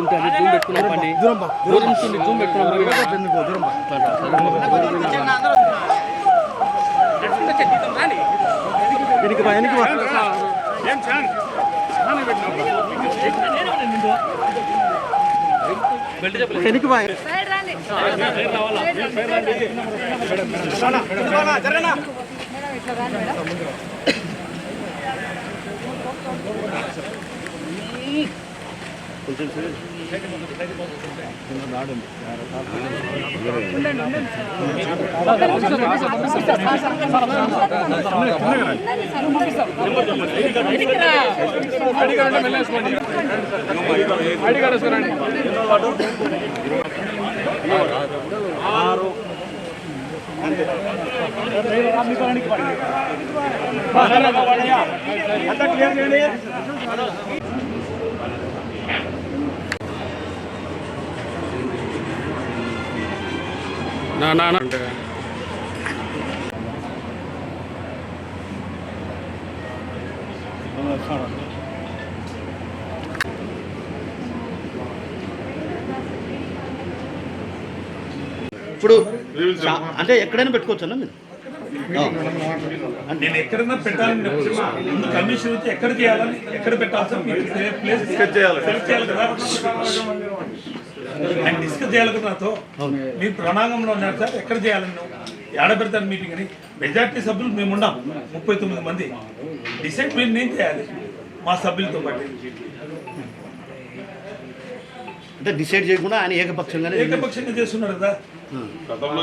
ఉంటే అది జూమ్ పెట్టుకున్నాం పండి దూరం బా దూరం నుంచి ఉండి జూమ్ పెట్టుకున్నాం దూరం బా వెనక్కి బా వెనక్కి బా వెనక్కి బా సైడ్ రండి. సైడ్ రండి. మేడం, ఇట్లా రండి అంతా క్లియర్ చేయండి. అంటే ఇప్పుడు అంటే ఎక్కడైనా పెట్టుకోవచ్చు అన్న మీరు? నేను ఎక్కడన్నా పెట్టాలని. ముందు కమిషన్ వచ్చి ఎక్కడ చేయాలని ఎక్కడ పెట్టాల్సిన ప్లేస్ చేయాలి. సెలెక్ట్ చేయాలి కదా. ఆయన డిస్కస్ చేయాలి కదా నాతో మీరు ప్రణాంగంలో ఉన్నారు సార్ ఎక్కడ చేయాలని నువ్వు? ఏడ పెడతాను మీటింగ్ అని. మెజార్టీ సభ్యులు మేము ఉన్నాం ముప్పై తొమ్మిది మంది. డిసైడ్ మీరు నేను చేయాలి మా సభ్యులతో పాటు. అంటే డిసైడ్ చేయకుండా ఆయన ఏకపక్షంగానే ఏకపక్షంగా చేస్తున్నారు కదా. గతంలో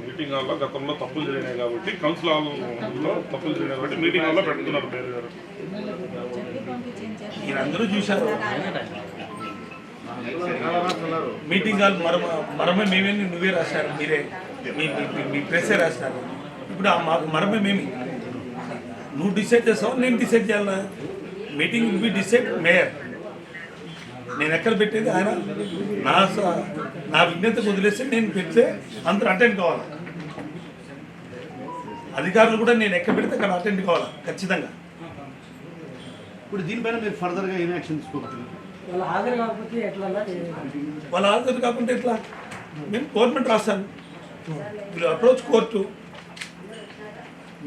మీటింగ్ హాల్లో గతంలో తప్పులు జరిగినాయి కాబట్టి కౌన్సిల్ హాల్లో తప్పులు జరిగినాయి కాబట్టి మీటింగ్ హాల్లో పెడుతున్నారు పేరు గారు. మీరందరూ చూశారు. మీటింగ్ హాల్ మరమ మరమే మేమే నువ్వే రాశారు మీరే మీ ప్రెస్సే రాశారు. ఇప్పుడు ఆ మాకు మరమే మేమి. నువ్వు డిసైడ్ చేస్తావు నేను డిసైడ్ చేయాలా? Meeting we be decide mayor. నేను ఎక్కడ పెట్టేది? ఆయన నా స- నా విజ్ఞత వదిలేస్తే నేను పెడితే అందరూ అటెండ్ కావాలి? అధికారులు కూడా నేను ఎక్కడ పెడితే అక్కడ అటెండ్ కావాలి? ఖచ్చితంగా. ఇప్పుడు దీనిపైన మీరు ఫర్దర్గా ఏం యాక్షన్ తీసుకోవచ్చు వాళ్ళు హాజరు కాకుంటే ఎట్లా? మేము గవర్నమెంట్ రాస్తాను మీరు అప్రోచ్ కోర్టు.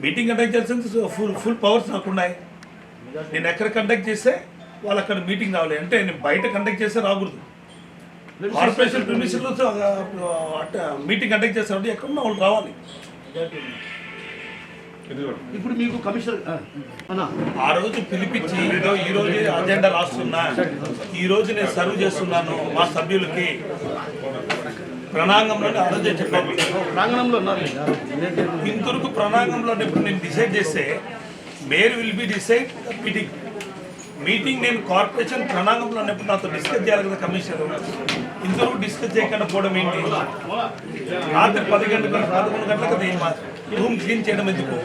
మీటింగ్ కండక్ట్ చేయాల్సిన ఫుల్ ఫుల్ పవర్స్ నాకు ఉన్నాయి నేను ఎక్కడ కండక్ట్ చేస్తే వాళ్ళు అక్కడ మీటింగ్ రావాలి. అంటే నేను బయట కండక్ట్ చేస్తే రాకూడదు. కార్పొరేషన్ ప్రిమిషన్లో మీటింగ్ కండక్ట్ చేస్తామంటే ఎక్కడున్నా వాళ్ళు రావాలి. ఇప్పుడు మీకు కమిషనర్ ఆ, అన్న. ఆ రోజు పిలిపించి ఈ రోజు అజెండా రాస్తున్నా. ఈ రోజు నేను సర్వ్ చేస్తున్నాను మా సభ్యులకి. ప్రణాంగంలోనే ఆ రోజే చెప్పాను. ప్రాంగణంలో ఇంతవరకు ప్రణాంగంలో ఇప్పుడు నేను డిసైడ్ చేస్తే mayor will be decide meeting. Meeting నేను కార్పొరేషన్ ప్రణాంగంలో ఉన్నప్పుడు నాతో డిస్కస్ చేయాలి కదా కమిషనర్. ఇంతవరకు డిస్కస్ చేయకుండా పోవడం ఏంటి? రాత్రి పది గంటలకు పదకొండు గంటలకు అది మా రూమ్ క్లీన్ చేయడం ఎందుకు?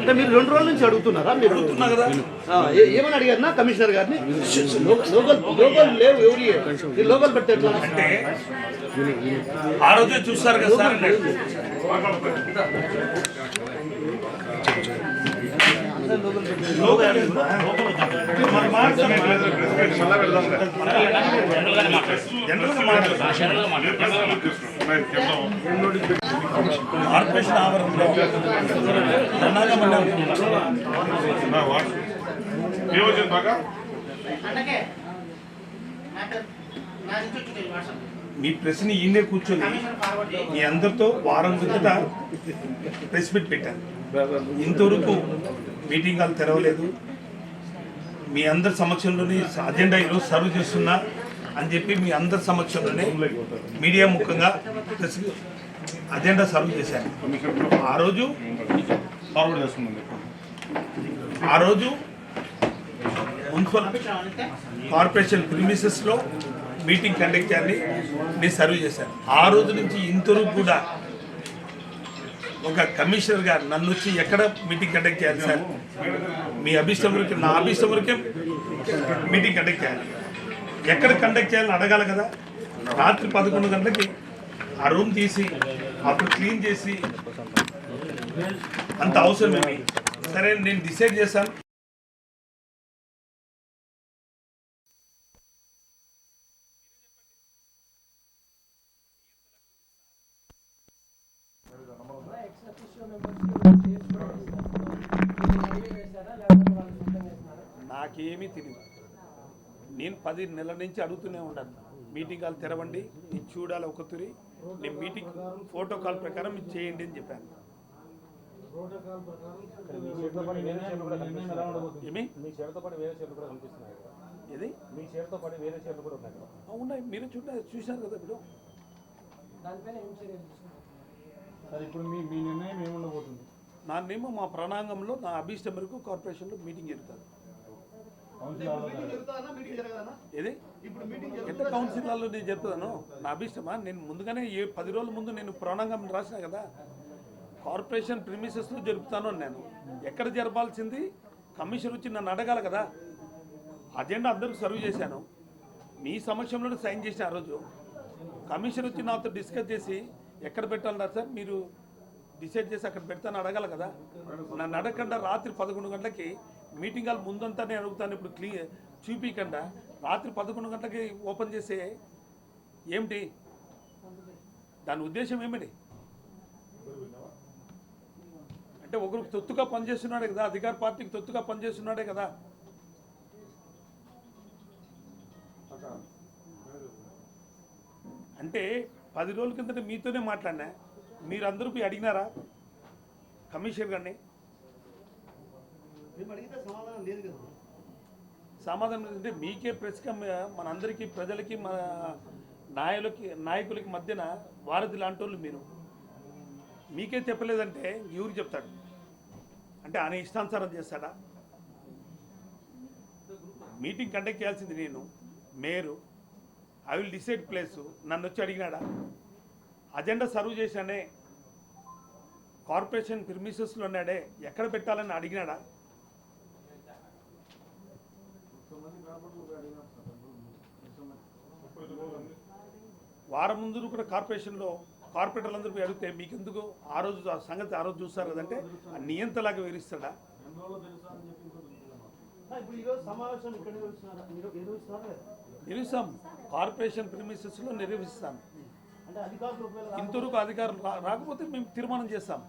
అంటే మీరు రెండు రోజుల నుంచి అడుగుతున్నారా? మీరు ఏమని అడిగారు కమిషనర్ గారిని? లోకల్ లోకల్ లేవు ఎవరి? లోకల్ పెట్టే ఎట్లా? అంటే ఆ రోజే చూస్తారు కదా సార్. కార్పొరేషన్ ఆవరణలో ధనాగా మండలం ఏమొచ్చింది బాగా మీ ప్రశ్న ఈయనే కూర్చొని మీ అందరితో వారం కిందట ప్రెస్ మీట్ పెట్టాను ఇంతవరకు మీటింగ్ హాల్ తెరవలేదు. మీ అందరి సమక్షంలోనే అజెండా ఈరోజు సర్వ్ చేస్తున్నా అని చెప్పి మీ అందరి సమక్షంలోనే మీడియా ముఖంగా అజెండా సర్వ్ చేశాను. ఆ రోజు ఆ రోజు మున్సిపల్ కార్పొరేషన్ ప్రిమిసెస్లో మీటింగ్ కండక్ట్ చేయాలని నేను సర్వ్ చేశాను. ఆ రోజు నుంచి ఇంతవరకు కూడా ఒక కమిషనర్ గారు నన్ను వచ్చి ఎక్కడ మీటింగ్ కండక్ట్ చేయాలి సార్? మీ అభిష్టం వరకే నా అభిష్టం వరకే మీటింగ్ కండక్ట్ చేయాలి. ఎక్కడ కండక్ట్ చేయాలని అడగాలి కదా? రాత్రి పదకొండు గంటలకి ఆ రూమ్ తీసి అప్పుడు క్లీన్ చేసి అంత అవసరమేమి? సరే నేను డిసైడ్ చేశాను. నేను పది నెలల నుంచి అడుగుతూనే ఉన్నాను. మీటింగ్ కాల్ తెరవండి నేను చూడాలి ఒక తురి నేను మీటింగ్ ఫోటో కాల్ ప్రకారం ఇది చేయండి అని చెప్పాను. ఏమి? మీ చీరతో పాటు వేరే చీరలు కూడా కనిపిస్తున్నాయి కదా. ఇది మీ చీరతో పాటు వేరే చీరలు కూడా ఉన్నాయి కదా. ఆ, ఉన్నాయి. మీరు చూడ చూశారు కదా ఇప్పుడు. సరే ఇప్పుడు మీ మీ నిర్ణయం ఏముండబోతుంది? నా నేమో మా ప్రణాంగంలో నా అభీష్టం మేరకు కార్పొరేషన్లో మీటింగ్ జరుగుతుంది కౌన్సిల్ హాల్లో మీటింగ్ జరుగుతుందా మీటింగ్ జరగదా ఏది? ఎంత కౌన్సిల్లో నేను చెప్తాను? నా అభీష్టమా? నేను ముందుగానే ఏ పది రోజుల ముందు నేను ప్రణాంగం రాసిన కదా కార్పొరేషన్ ప్రిమిసెస్లో జరుపుతాను నేను. ఎక్కడ జరపాల్సింది? కమిషన్ వచ్చి నన్ను అడగాలి కదా. అజెండా అందరికి సర్వ్ చేశాను. మీ సమక్షంలోనే సైన్ చేసిన ఆ రోజు. కమిషన్ వచ్చి నాతో డిస్కస్ చేసి ఎక్కడ పెట్టాలన్నారు సార్? మీరు డిసైడ్ చేసి అక్కడ పెడతాను అడగాలి కదా. నన్ను అడగకుండా రాత్రి పదకొండు గంటలకి మీటింగ్ హాల్ ముందంతా నేను అడుగుతాను. ఇప్పుడు క్లీ చూపించకుండా రాత్రి పదకొండు గంటలకి ఓపెన్ చేసే ఏమిటి? దాని ఉద్దేశం ఏమిటి? అంటే ఒకరికి తొత్తుగా పనిచేస్తున్నాడే కదా అధికార పార్టీకి తొత్తుగా పనిచేస్తున్నాడే కదా. అంటే పది రోజుల కిందట మీతోనే మాట్లాడినా. మీరందరూ పోయి అడిగినారా? కమిషనర్ గారిని. సమాధానం అంటే మీకే ప్రెస్ మనందరికీ ప్రజలకి మన నాయకులకి నాయకులకి మధ్యన వారధి లాంటి వాళ్ళు మీరు. మీకే చెప్పలేదంటే ఎవరు చెప్తాడు. అంటే ఆయన ఇష్టానుసారం చేస్తాడా? మీటింగ్ కండక్ట్ చేయాల్సింది నేను. మేరు ఐ విల్ డిసైడ్ ప్లేస్. నన్ను వచ్చి అడిగినాడా? అజెండా సర్వ్ చేశానే. కార్పొరేషన్ ప్రిమిసెస్లో ఉన్నాడే. ఎక్కడ పెట్టాలని అడిగినాడా? వారం ముందు కూడా కార్పొరేషన్లో కార్పొరేటర్లందరూ పోయి అడిగితే మీకెందుకు ఆ రోజు ఆ సంగతి ఆ రోజు చూస్తారు కదంటే నియంతలాగా వివరిస్తాడా? నిర్వహిస్తాం కార్పొరేషన్ ప్రిమిసెస్లో నిర్వహిస్తాం. ఇంతవరకు అధికారులు రాకపోతే మేము తీర్మానం చేస్తాం.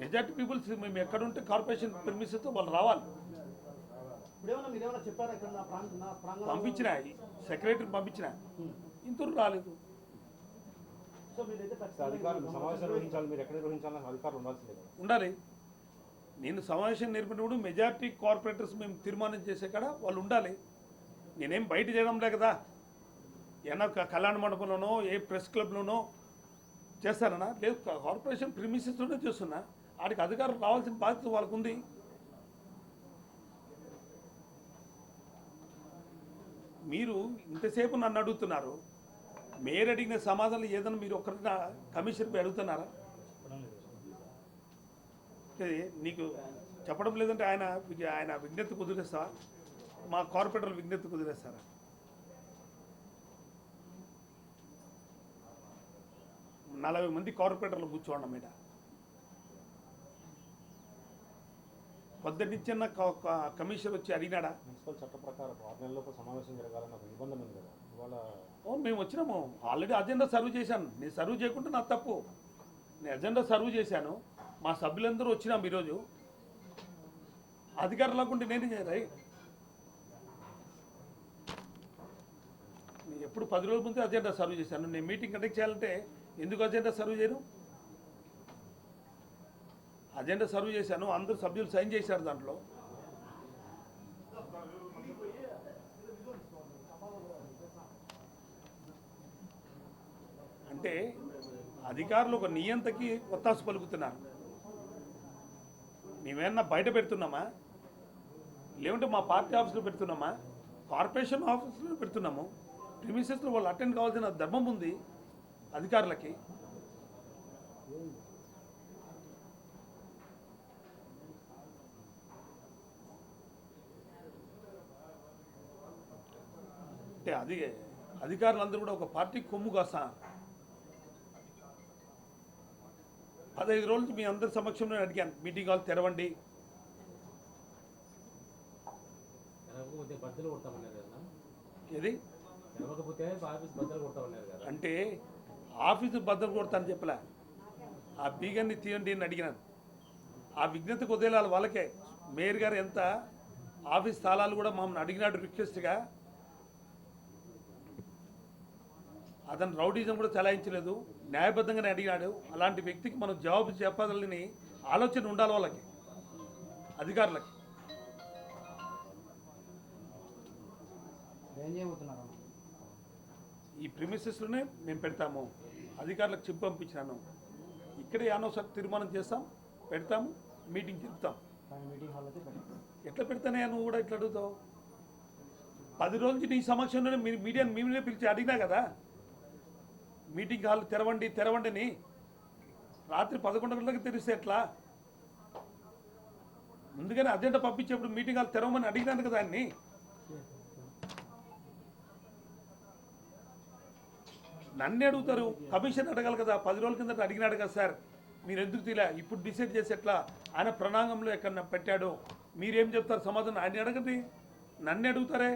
మెజార్టీ పీపుల్స్ మేము ఎక్కడుంటే కార్పొరేషన్ ప్రిమిసెస్తో వాళ్ళు రావాలి. పంపించిన సెక్రటరీ పంపించిన. ఇంతవరకు రాలేదు. కదా. ఉండాలి. నేను సమావేశం నేర్పినప్పుడు మెజారిటీ కార్పొరేటర్స్ మేము తీర్మానం చేసే కాడ వాళ్ళు ఉండాలి. నేనేం బయట చేయడం లే కదా. ఏమన్నా కళ్యాణ మండపంలోనో ఏ ప్రెస్ క్లబ్లోనో చేస్తానన్నా? లేదు కార్పొరేషన్ ప్రిమిసెస్లోనే చేస్తున్నా. వాడికి అధికారులు రావాల్సిన బాధ్యత వాళ్ళకు ఉంది మీరు ఇంతసేపు నన్ను అడుగుతున్నారు. మేయర్ అడిగిన సమాధానం ఏదైనా మీరు ఒకరిన కమిషన్పై అడుగుతున్నారా? నీకు చెప్పడం లేదంటే ఆయన ఆయన విజ్ఞప్తి కుదిరేస్తా మా కార్పొరేటర్లు విజ్ఞప్తి కుదిరేస్తారా? నలభై మంది కార్పొరేటర్లు కూర్చోండి మీద పొద్దున్నిచ్చిన కమిషన్ వచ్చి అడిగినాడా? మున్సిపల్ చట్ట ప్రకారం ఆరు సమావేశం జరగాలని ఒక నిబంధన ఉంది కదా. ఇవాళ మేము వచ్చినాము. ఆల్రెడీ అజెండా సర్వ్ చేశాను. నేను సర్వ్ చేయకుంటే నా తప్పు. నేను అజెండా సర్వ్ చేశాను. మా సభ్యులందరూ వచ్చినాం ఈరోజు. అధికారం లేకుంటే నేనే చేయరాయి నేను ఎప్పుడు పది రోజుల ముందే అజెండా సర్వ్ చేశాను. నేను మీటింగ్ కండక్ట్ చేయాలంటే ఎందుకు అజెండా సర్వ్ చేయను అజెండా సర్వ్ చేశాను అందరూ సభ్యులు సైన్ చేశారు దాంట్లో. అంటే అధికారులు ఒక నియంతకి ఒత్తాసు పలుకుతున్నారు. మేమేమన్నా బయట పెడుతున్నామా? లేకుంటే మా పార్టీ ఆఫీసులో పెడుతున్నామా? కార్పొరేషన్ ఆఫీసులో పెడుతున్నాము. ప్రిమిసెస్లో వాళ్ళు అటెండ్ కావాల్సిన ధర్మం ఉంది అధికారులకి. అంటే అది అధికారులందరూ కూడా ఒక పార్టీ కొమ్ము కాస్తా. పదహైదు రోజులు మీ అందరి సమక్షంలో అడిగాను మీటింగ్ హాల్ తెరవండి. బద్దలు ఏది? ఆఫీస్ బద్దలు అంటే ఆఫీసు భద్రత కొడతాను చెప్పలే. ఆ బీగన్ని తీయండి అని అడిగినాను. ఆ విజ్ఞతకు వదిలేయాలి వాళ్ళకే. మేయర్ గారు ఎంత? ఆఫీస్ స్థలాలు కూడా మమ్మల్ని అడిగినాడు రిక్వెస్ట్గా. అతను రౌడీజం కూడా చలాయించలేదు న్యాయబద్ధంగానే అడిగినాడు అలాంటి వ్యక్తికి మనం జవాబు చెప్పాలని ఆలోచన ఉండాలి వాళ్ళకి అధికారులకి. ఈ ప్రిమిసెస్లోనే మేము పెడతాము. అధికారులకు చెప్పి పంపించినాను ఇక్కడే అనవసరం తీర్మానం చేస్తాం పెడతాము మీటింగ్ చెప్తాం ఎట్లా పెడతానే నువ్వు కూడా ఇట్లా అడుగుతావు? పది రోజులకి నీ సమక్షంలోనే మీడియాని మేమే పిలిచి అడిగినా కదా? మీటింగ్ హాల్ తెరవండి తెరవండి అని రాత్రి పదకొండు గంటలకు తెరిస్తే ఎట్లా? ముందుగానే అజెండా పంపించేప్పుడు మీటింగ్ హాల్ తెరవమని అడిగినాను కదా దాన్ని నన్ను అడుగుతారు కమిషన్ అడగాలి కదా పది రోజుల కిందట అడిగినాడు కదా సార్. మీరు ఎందుకు తీలే? ఇప్పుడు డిసైడ్ చేసి ఎట్లా? ఆయన ప్రణాంగంలో ఎక్కడ పెట్టాడు. మీరేం చెప్తారు? సమాధానం ఆయన అడగండి. నన్ను అడుగుతారే?